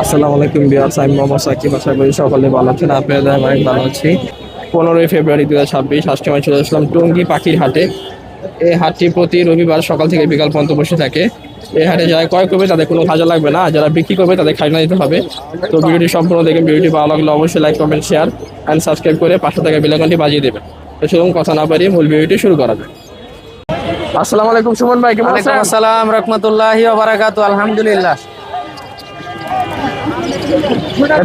আসসালামু আলাইকুম বিয়ার্স আমি মোহাম্মদ সাকিব। আশা করি সকলে ভালো আছেন। আপনাদের আমি ভালো আছি। পনেরোই ফেব্রুয়ারি দু হাজার ছাব্বিশ, আজকে চলে আসলাম টঙ্গী পাখির হাটে। এই হাটটি প্রতি রবিবার সকাল থেকে বিকাল পর্যন্ত বসে থাকে। এই হাটে যারা ক্রয় করবে, তাদের কোনো খাজা লাগবে না। যারা বিক্রি করবে, তাদের খাজনা দিতে হবে। তো ভিডিওটি সম্পূর্ণ দেখে ভিডিওটি ভালো লাগলে অবশ্যই like, comment, share and subscribe করে পাশে থাকা বেলাকনটি বাজিয়ে দেবেন। তো সেরকম কথা না পারিয়ে মূল ভিডিওটি শুরু করা যাক। আসসালামু আলাইকুম সুমন ভাই, কেমন আছেন? আসসালাম, রহমতুল্লাহি বারাকাতু আলহামদুলিল্লাহ।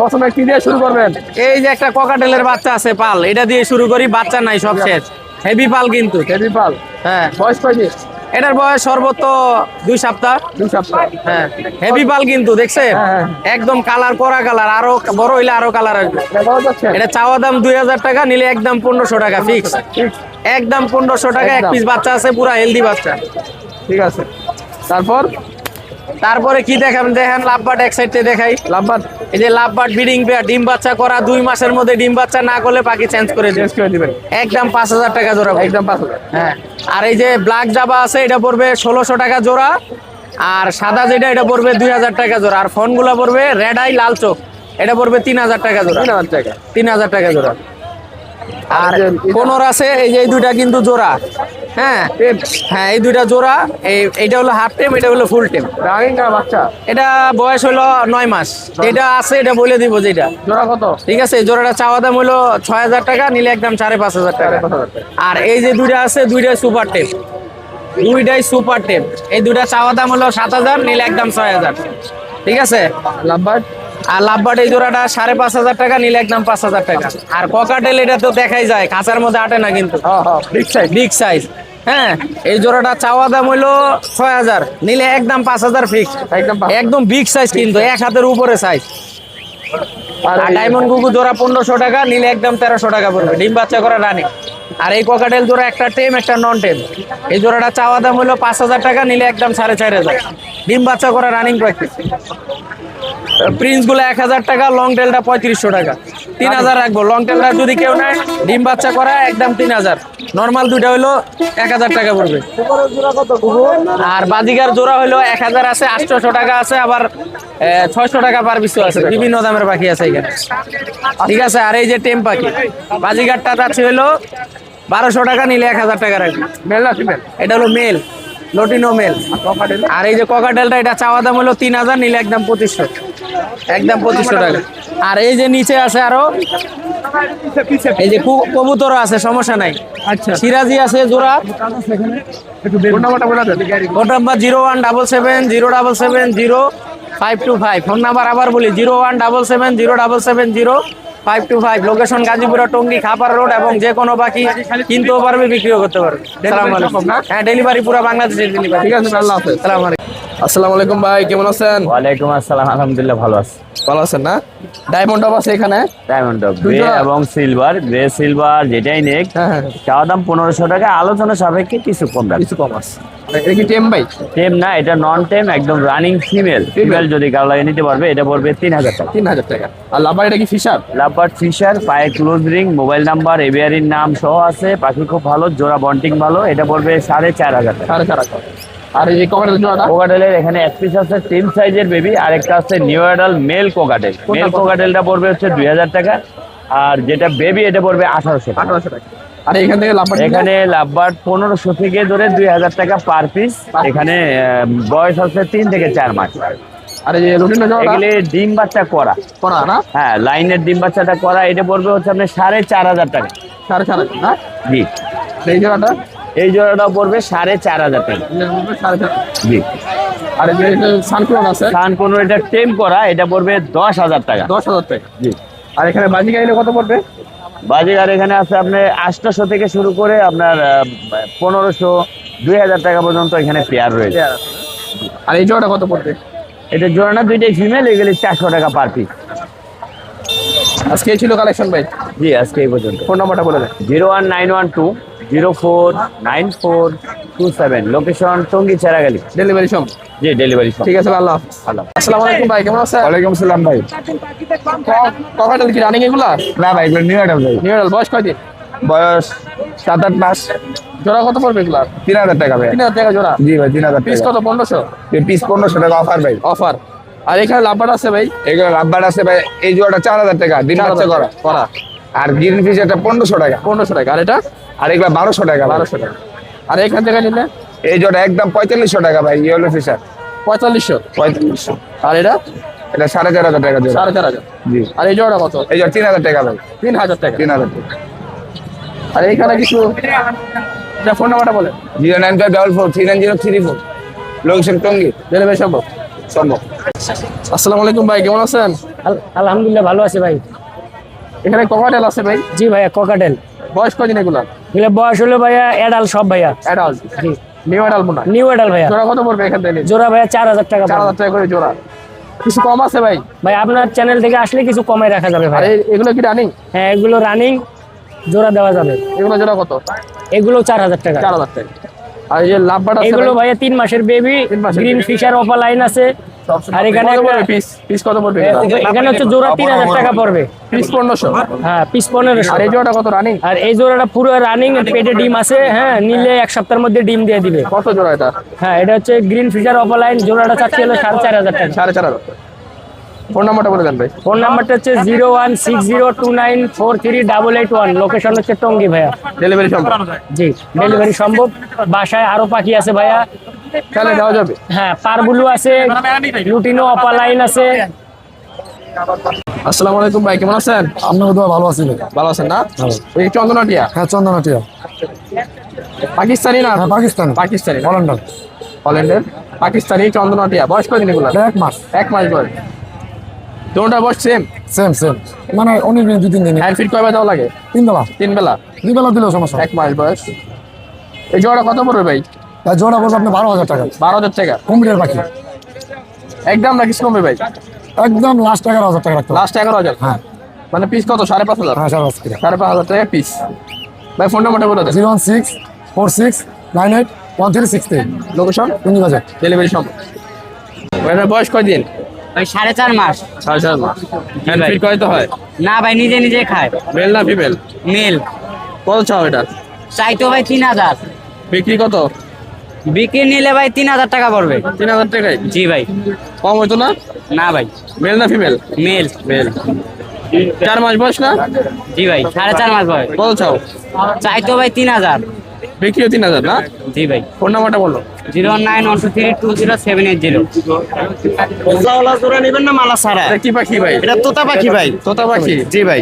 প্রথমে কি দিয়ে শুরু করবেন? এই যে একটা ককাটেলের বাচ্চা আছে পাল এটা দিয়ে শুরু করি বাচ্চা নাই সব শেষ। হেভি পাল কিন্তু। হেভি পাল। হ্যাঁ। বয়স এটার বয়স সর্বোচ্চ দুই সপ্তাহ। দুই সপ্তাহ। হ্যাঁ। হেভি পাল কিন্তু দেখছেন? হ্যাঁ, একদম কালার করা কালার আরও বড় হইলে আরও কালার আসবে। এটা চাওয়া দাম দুই হাজার টাকা নিলে একদম পনেরোশো টাকা ফিক্স একদম পনেরোশো টাকা এক পিস বাচ্চা আছে পুরা হেলদি বাচ্চা। ঠিক আছে। তারপর? তারপরে কি দেখেন? দেখেন লাভবাট এক সাইডে দেখাই। লাভবাদ এই যে লাভবাট ব্রিডিং পেয়ার ডিম বাচ্চা করা দুই মাসের মধ্যে ডিম বাচ্চা না করলে পাখি চেঞ্জ করে চেঞ্জ করে দিবেন। একদম পাঁচ হাজার টাকা জোড়া একদম পাঁচ হাজার। হ্যাঁ। আর এই যে ব্ল্যাক জাবা আছে এটা পড়বে ষোলোশো টাকা জোড়া। আর সাদা যেটা এটা পড়বে দুই হাজার টাকা জোড়া। আর ফোনগুলো পড়বে রেড আই লাল চোখ। এটা পড়বে তিন হাজার টাকা জোড়া। তিন হাজার টাকা। তিন হাজার টাকা জোড়া। আর কোনোর আছে এই যে এই দুইটা কিন্তু জোড়া। হ্যাঁ। হ্যাঁ এই দুইটা জোড়া এই এইটা হলো হাফ টেম এটা হলো ফুল টেম বাচ্চা? এটা বয়স হলো নয় মাস। যেটা আছে এটা বলে দিব যেটা। জোড়া কত? ঠিক আছে এই জোড়াটা চাওয়া দাম হলো ছয় হাজার টাকা নিলে একদম সাড়ে পাঁচ হাজার টাকা। আর এই যে দুইটা আছে দুইটাই সুপার টেপ দুইটাই সুপার টেপ এই দুইটা চাওয়া দাম হলো সাত হাজার নিলে একদম ছয় হাজার। ঠিক আছে? লাভবাদ আর লাভবাট এই জোড়াটা সাড়ে পাঁচ হাজার টাকা নিলে একদম পাঁচ হাজার টাকা। আর ককাটেল এটা তো দেখাই যায় খাঁচার মধ্যে আটে না কিন্তু। বিগ সাইজ বিগ সাইজ হ্যাঁ এই জোড়াটা চাওয়া দাম হইল ছয় হাজার নিলে একদম পাঁচ হাজার ফিক্স একদম। বিগ সাইজ কিন্তু এক হাতের উপরে সাইজ আর আর এই- ডায়মন্ড গুগু জোড়া পনেরোশো টাকা নিলে একদম তেরোশো টাকা পড়বে ডিম বাচ্চা করা রানি আর এই ককাটেল জোড়া একটা টেম একটা নন টেম এই জোড়াটা চাওয়া দাম হলো পাঁচ হাজার টাকা নিলে একদম সাড়ে চার হাজার। ডিম বাচ্চা করা রানিং প্র্যাকটিস প্রিন্সগুলো এক হাজার টাকা লং টেলটা পঁয়ত্রিশশো টাকা। তিন হাজার রাখব। লং টেলটা যদি কেউ নেয় ডিম বাচ্চা করা একদম তিন হাজার। নর্মাল দুইটা হলো এক হাজার টাকা পড়বে। আর বাজিগার জোড়া হলো এক হাজার আছে আটশোশো টাকা আছে আবার ছয়শো টাকা পার পিছু আছে। বিভিন্ন দামের পাখি আছে এখানে। ঠিক আছে আর এই যে টেম পাখি বাজিগারটা আছে হলো বারোশো টাকা নিলে এক হাজার টাকা রাখবে। মেল না এটা হলো মেল লটিনো মেল আর এই যে ককাটেলটা এটা চাওয়া দাম হলো তিন হাজার নিলে একদম পঁচিশশো। একদম পঁচিশশো টাকা। আর এই যে নিচে আছে আরও এই যে কবুতর আছে সমস্যা নাই। আচ্ছা। সিরাজি আছে জোড়া। Phone number zero one double seven zero double seven zero five two five. Phone number আবার বলি zero one double seven zero double seven zero five two five location Gazipura Tongi খাপার road এবং যে কোনো বাকি কিনতেও পারবে বিক্রিও করতে পারবে। হ্যাঁ ডেলিভারি পুরো ডেলিভারি ঠিক আছে আল্লাহ হাফেজ। সালাম আসসালামু আলাইকুম ভাই কেমন আছেন? ওয়ালাইকুম আসসালাম আলহামদুলিল্লাহ ভালো আছি। ভালো আছেন না? ডায়মন্ড অফ আছে এখানে? ডায়মন্ড গ্রে এবং সিলভার গ্রে সিলভার যেটাই নেক। হ্যাঁ হ্যাঁ। চাওয়া দাম পনেরোশো টাকা আলোচনা সাপেক্ষে কিছু কম রাখবে। কিছু কম আছে। এটা কি টেম ভাই টেম না এটা নন টেম একদম রানিং ফিমেল ফিমেল যদি লাগে নিতে পারবে এটা পড়বে তিন হাজার টাকা। তিন হাজার টাকা। আর লাভার এটা কি ফিশার লাভবার ফিশার পায়ে ক্লোজ রিং মোবাইল নাম্বার এবিআরির নাম সহ আছে পাখি খুব ভালো জোড়া বন্টিং ভালো এটা পড়বে সাড়ে চার হাজার টাকা। সাড়ে চার হাজার আর এই কমেন্টের জোড়াটা? কোকাটেলের এখানে এক পিস আছে তিন সাইজের বেবি আর একটা আছে new adult male cockatiel male কোকাটেলটা পড়বে হচ্ছে দুই হাজার টাকা আর যেটা বেবি এটা পড়বে আঠারোশো আঠারোশো টাকা। আর এখান থেকে এখানে পনেরোশো থেকে ধরে দুই হাজার টাকা পার পিস এখানে বয়স হচ্ছে তিন থেকে চার মাস। আর এই রুটিনের এগুলি ডিম বাচ্চা করা। করা না? হ্যাঁ লাইনের ডিম বাচ্চাটা করা এটা পড়বে হচ্ছে সাড়ে চার হাজার টাকা। সাড়ে চার হাজার না? জি। এই জোড়াটা? এই পড়বে সাড়ে চার হাজার টাকা। সাড়ে চার জি। আর এই যে সানক্লোন আছে? সান পনেরো এটা টেম করা এটা পড়বে দশ হাজার টাকা। দশ হাজার টাকা। জি। আর এখানে কত পড়বে? বাজিগার এখানে আছে আপনার আটশোশো থেকে শুরু করে আপনার পনেরোশো দুই হাজার টাকা পর্যন্ত এখানে পেয়ার রয়েছে। আর এই জোড়াটা কত পড়বে? এটা জোড়ানা দুইটাই ফিমেল এগুলি চারশো টাকা পার পিস আজকে ছিল কালেকশন ভাই? জি আজকে এই পর্যন্ত। ফোন নম্বরটা বলে দেয় zero one nine one two zero four nine four two seven. Location Tongi Cheragali. Delivery সব জি ডেলিভারি ঠিক আছে ভাই, আল্লাহ হাফেজ। আসসালামু আলাইকুম ভাই কেমন আছেন? ওয়ালাইকুম সালাম ভাই। কখন কি রানিং এগুলা? না ভাই এগুলো নিউ অ্যাডাল ভাই। নিউ বয়স কয়দিন বয়স সাত আট মাস। জোড়া কত পড়বে এগুলা? তিন হাজার টাকা ভাই। তিন হাজার টাকা জোড়া? জি ভাই তিন হাজার পিস কত পনেরোশো? পিস পনেরোশো টাকা অফার ভাই। অফার আর এখানে লাভবার আছে ভাই? এগুলো রাব্বার আছে ভাই এই জোড়াটা চার হাজার টাকা ডিম বাচ্চা করা। করা। আর গ্রিন ফিশ এটা পনেরোশো টাকা। পনেরোশো টাকা। আর এটা? আর এগুলো বারোশো টাকা বারোশো টাকা। আর এখান থেকে নিলে? এই জোড়া একদম পঁয়তাল্লিশশো টাকা ভাই ইয়েলো ফিশার পঁয়তাল্লিশশো। পঁয়তাল্লিশশো। আর এটা? এটা সাড়ে চার হাজার টাকা সাড়ে চার হাজার। জি। আর এই জোড়া কত? এই জোড়া তিন হাজার টাকা ভাই। তিন হাজার টাকা। তিন হাজার টাকা। আর এইখানে কিছু? এটা ফোন নাম্বারটা বলেন zero nine five double four three nine zero three four. Location Tongi delivery সম্ভব। সম্ভব। আসসালামু আলাইকুম ভাই কেমন আছেন? আলহামদুলিল্লাহ ভালো আছে ভাই। এখানে ককাটেল আছে ভাই? জি ভাইয়া ককাটেল বয়স কদিন এগুলা? এগুলো বয়স হলো ভাইয়া এডাল সব ভাইয়া। অ্যাডাল্ট জি। নিউ অ্যাডাল্ট মনে নিউ এডাল ভাইয়া। জোড়া কত পড়বে এখান থেকে? জোড়া ভাইয়া চার হাজার টাকা চার হাজার টাকা করে জোড়া। কিছু কম আছে ভাই? ভাই আপনার চ্যানেল থেকে আসলে কিছু কমাই রাখা যাবে ভাই এগুলো কি রানিং হ্যাঁ এগুলো রানিং জোড়া দেওয়া যাবে। এগুলো জোড়া কত? এগুলো চার হাজার টাকা। চার হাজার টাকা। আর এই যে লাভবাট আছে এগুলো ভাইয়া তিন মাসের baby green fisher offer line আছে। আর এখানে কত একটা- পড়বে পিস পিস কত পড়বে? এখানে হচ্ছে জোড়া তিন হাজার টাকা পড়বে। পিস পনেরোশো। হ্যাঁ পিস আর এই জোড়াটা কত রানিং আর এই জোড়াটা পুরো রানিং পেটে ডিম আছে হ্যাঁ নিলে এক সপ্তাহের মধ্যে ডিম দিয়ে দিবে। কত জোড়া এটা? হ্যাঁ এটা হচ্ছে গ্রিন ফিশার জোড়াটা চাচ্ছি হলো সাড়ে চার হাজার টাকা। সাড়ে চার হাজার। ফোন নাম্বারটা বলে দেন ভাই। ফোন নাম্বারটা হচ্ছে zero one six zero two nine four three double eight one. Location হচ্ছে টঙ্গি ভাইয়া। ডেলিভারি সম্ভব। জি ডেলিভারি সম্ভব। বাসায় আরও পাখি আছে ভাইয়া। তাহলে দেওয়া যাবে। হ্যাঁ পারবুলু আছে লুটিনো অপার লাইন আছে। আসসালামু আলাইকুম ভাই কেমন আছেন? আপনার তো ভালো আছিল ভালো আছেন না? এই চন্দনাটিয়া? হ্যাঁ চন্দনাটিয়া। পাকিস্তানি না? হ্যাঁ পাকিস্তানি। পাকিস্তানি। না? হল্যান্ডার। হল্যান্ডের? পাকিস্তানি চন্দনাটিয়া। বয়স কদিন এগুলো? এক মাস। এক মাস বয়স। দুটা বয়স সেম সেম সেম মানে অনেক দিন দুই তিন দিন। হ্যান্ড ফিট কয়বার দেওয়া লাগে? তিন বেলা। তিন বেলা? দুই বেলা দিলেও সমস্যা এক মাস বয়স। এই জোড়া কত পড়বে ভাই? জোড়া বলব আপনি বারো হাজার টাকা। বারো হাজার টাকা? কম্পিউটার পাখি। একদম কিছু কমবে ভাই? একদম লাস্ট এগারো হাজার টাকা রাখতে লাস্ট এগারো হাজার? হ্যাঁ। মানে পিস কত? সাড়ে পাঁচ হাজার? হ্যাঁ সাড়ে পাঁচ সাড়ে পাঁচ হাজার টাকা পিস ভাই ফোন নাম্বারটা বলে দেন। Zero one six four six nine eight one three six three. Location Tongi Bazar. Delivery সম্ভব এটার বয়স কয়দিন? ভাই সাড়ে চার মাস। সাড়ে চার মাস। ফিট কয় তো হয়? না ভাই নিজে নিজে খায়। মেল না ফিমেল মেল কত চাও এটা? চাইতো ভাই তিন হাজার। বিক্রি কত? বিক্রি নিলে ভাই তিন হাজার টাকা পড়বে। তিন হাজার টাকায়? জি ভাই। কম হইতো না? না ভাই। মেল না ফিমেল মেল মেল চার মাস বয়স না? জি ভাই সাড়ে চার মাস ভাই কত চাও? চাইতো ভাই তিন হাজার। বিক্রিও তিন হাজার না? জি ভাই। ফোন নাম্বারটা বলো। Zero nine one two three two zero seven eight zero. নেবেন না মালা সারা কি পাখি ভাই? এটা তোতা পাখি ভাই। তোতা পাখি? জি ভাই।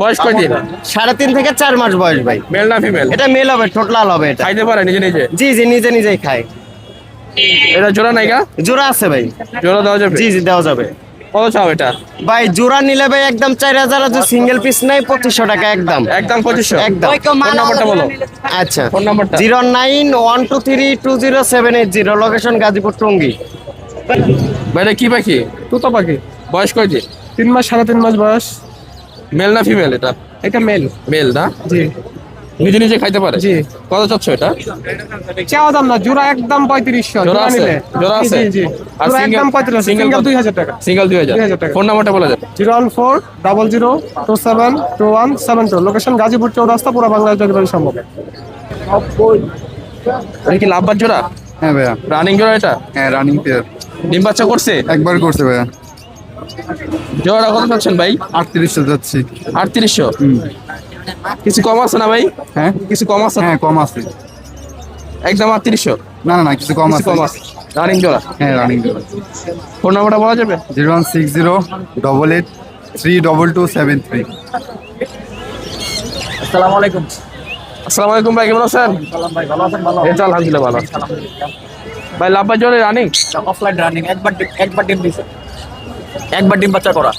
বয়স কয়দিন সাড়ে তিন থেকে চার মাস বয়স ভাই। মেল না ফিমেল এটা মেল হবে ঠোঁট লাল হবে এটা। খাইতে পারে নিজে নিজে? জি জি নিজে নিজেই খায়। এটা জোড়া নাইকা জোড়া আছে ভাই। জোড়া দেওয়া যাবে? জি জি দেওয়া যাবে। কত চাও এটা? ভাই জোড়া নিলে ভাই একদম চার হাজার আছে সিঙ্গেল পিস নাই পঁচিশশো টাকা একদম। একদম পঁচিশশো? একদম। ফোন নাম্বারটা বলো। আচ্ছা। ফোন নাম্বারটা। Zero nine one two three two zero seven eight zero. Location Gazipur Tongi. ভাই কি পাখি? তোতা পাখি। বয়স তিন মাস সাড়ে তিন মাস বয়স। মেল না ফিমেল এটা? এটা মেল মেল না? জি। নিজে নিজে খাইতে পারে? জি। কত চাচ্ছ এটা? চাওয়া দাম না জোড়া একদম পঁয়ত্রিশশো জোড়া আছে? জোড়া আছে? জি আর একদম পঁয়ত্রিশ সিঙ্গেল দুই হাজার টাকা। সিঙ্গেল দুই হাজার। টাকা। ফোন নাম্বারটা বলে দেন zero one four double zero two seven two one seven two. Location Gazipur Chowrasta পুরো বাংলাদেশ ডেলিভারি সম্ভব। এটা কি লাভবার জোড়া? হ্যাঁ ভাইয়া। রানিং জোড়া এটা? হ্যাঁ রানিং পেয়ার ডিম বাচ্চা করছে? একবার করছে ভাইয়া। জোড়া কত চাচ্ছেন ভাই? আটত্রিশশো যাচ্ছি আটত্রিশশো। কিছু কম আছে না ভাই? হ্যাঁ? কিছু কম আছে? হ্যাঁ কম আছে। একদম আটত্রিশশো? না না না কিছু কম আছে। কম আছে। রানিং জোড়া হ্যাঁ রানিং ফোন নাম্বারটা বলা যাবে? Zero one six zero double eight three double two seven three আসসালামু আলাইকুম। আসসালামু আলাইকুম ভাই কেমন আছেন? এই তো আলহামদুলিল্লাহ ভালো। ভাই লাভবার জোড়া রানিং অফলাইন রানিং একবার একবার ডিম দিছে। একবার ডিম বাচ্চা করা।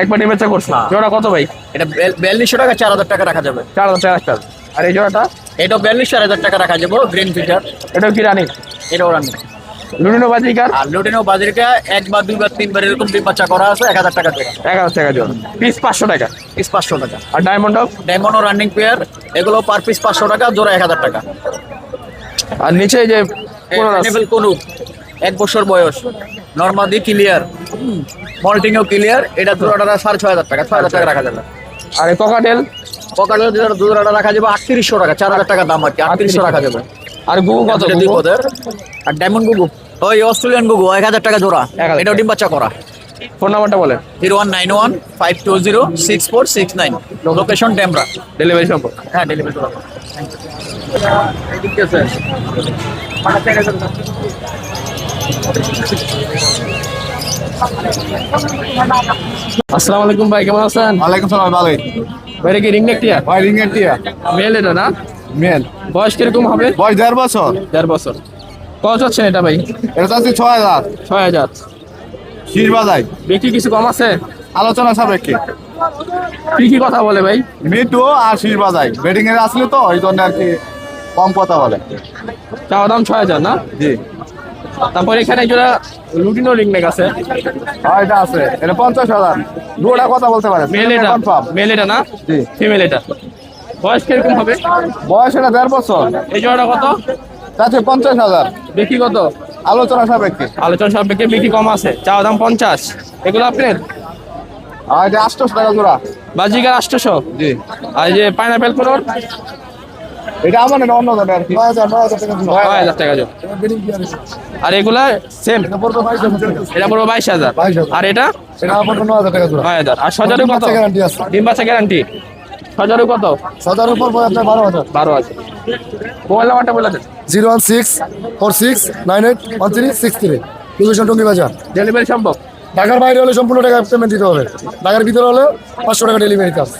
একবার ডিম বাচ্চা করছে। জোড়া কত ভাই? এটা বিয়াল্লিশশো টাকা চার হাজার টাকা রাখা যাবে। চার হাজার টাকা একটা আর এই জোড়াটা? এটা বিয়াল্লিশ চার হাজার টাকা রাখা যাবে গ্রিন ফিচার এটাও কি রানিং? এটাও রানিং। লুডিনো বাজিকার? আর লুটিনো বাজারিকা একবার দুইবার তিনবার এরকম ডিম বাচ্চা করা আছে এক হাজার টাকা করে এক হাজার টাকা জোড়া। পিস পাঁচশো টাকা। পিস পাঁচশো টাকা। আর ডায়মন্ড ডায়মন্ড রানিং পেয়ার এগুলো পার পিস পাঁচশো টাকা জোড়া এক হাজার টাকা। আর নিচে যে কোনু। এক বছর বয়স। নর্মাদি ক্লিয়ার মল্টিংও ক্লিয়ার এটা জোড়াটা সাড়ে ছয় হাজার টাকা ছয় হাজার টাকা রাখা যাবে। আর এই ককাটেল পকালের জোড়াটা রাখা যাবে আটত্রিশশো টাকা চার হাজার টাকা দাম আর কি আটত্রিশশো রাখা যাবে। আর গুগু কত? দ্বিপদের আর ডায়মন্ড গুগু ওই অস্ট্রেলিয়ান গুগু এক হাজার টাকা জোড়া। 1000 এটা ডিম বাচ্চা করা। ফোন নাম্বারটা বলেন। Zero one nine one five two zero six four six nine. Location Demra delivery সম্পর্ক। হ্যাঁ ডেলিভারি আসসালামু আলাইকুম ভাই কেমন আছেন? ওয়ালাইকুম সালাম ভালোই ভাই কি রিং নেকটিয়া? ভাই রিং এর টিয়া মেল এটা না? মেল। বয়স কীরকম হবে? বয়স দেড় বছর। দেড় বছর। কত এটা ভাই? এটা চাচ্ছি ছয় হাজার। ছয় হাজার। শীষ বাজাই। বিক্রি কিছু কম আছে? আলোচনা সাপেক্ষে। কি কি কথা বলে ভাই? মিটু আর শীষ বাজাই। এর আসলে তো ওই জন্য আর কি কম কথা বলে। চাওয়া দাম ছয় হাজার না? জি। তারপর এখানে জোড়া লুটিনো রিং নেক আছে। হ্যাঁ এটা আছে। এটা পঞ্চাশ হাজার। দুটা কথা বলতে পারে মেল এটা? কনফার্ম মেল এটা না? জি। ফিমেল এটা। বয়স কীরকম হবে? বয়স এটা দেড় বছর। এই জোড়াটা কত? তাতে পঞ্চাশ হাজার। বিক্রি কত? আলোচনা সাপেক্ষে। আলোচনা সাপেক্ষে বিক্রি কম আছে। চাওয়া দাম পঞ্চাশ। এগুলো আপনার? আর এটা আটশোশো টাকা জোড়া। বাজিকার আটশোশো জি। আর যে পাইনাপেল কোনোর এটা আমার না অন্য ধরনের আর কি। নয় হাজার নয় হাজার টাকা জোড়া ছয় হাজার টাকা জোড়া আর এগুলা সেম এটা পড়বে বাইশ হাজার টাকা। এটা পুরো বাইশ হাজার। 22,000 আর এটা? এটা পড়বে নয় হাজার টাকা জোড়া। নয় হাজার। আর সজারু কত? গ্যারান্টি আছে। ডিম বাচ্চা গ্যারান্টি সজারু কত? উপর পড়বে আপনার বারো হাজার। বারো হাজার। মোবাইল নাম্বারটা বলে দেন। Zero one six four six nine eight one three six three. Location Tongi Bazar. Delivery সম্ভব? ঢাকার বাইরে হলে সম্পূর্ণ টাকা পেমেন্ট দিতে হবে। ঢাকার ভিতরে হলে পাঁচশো টাকা ডেলিভারি চার্জ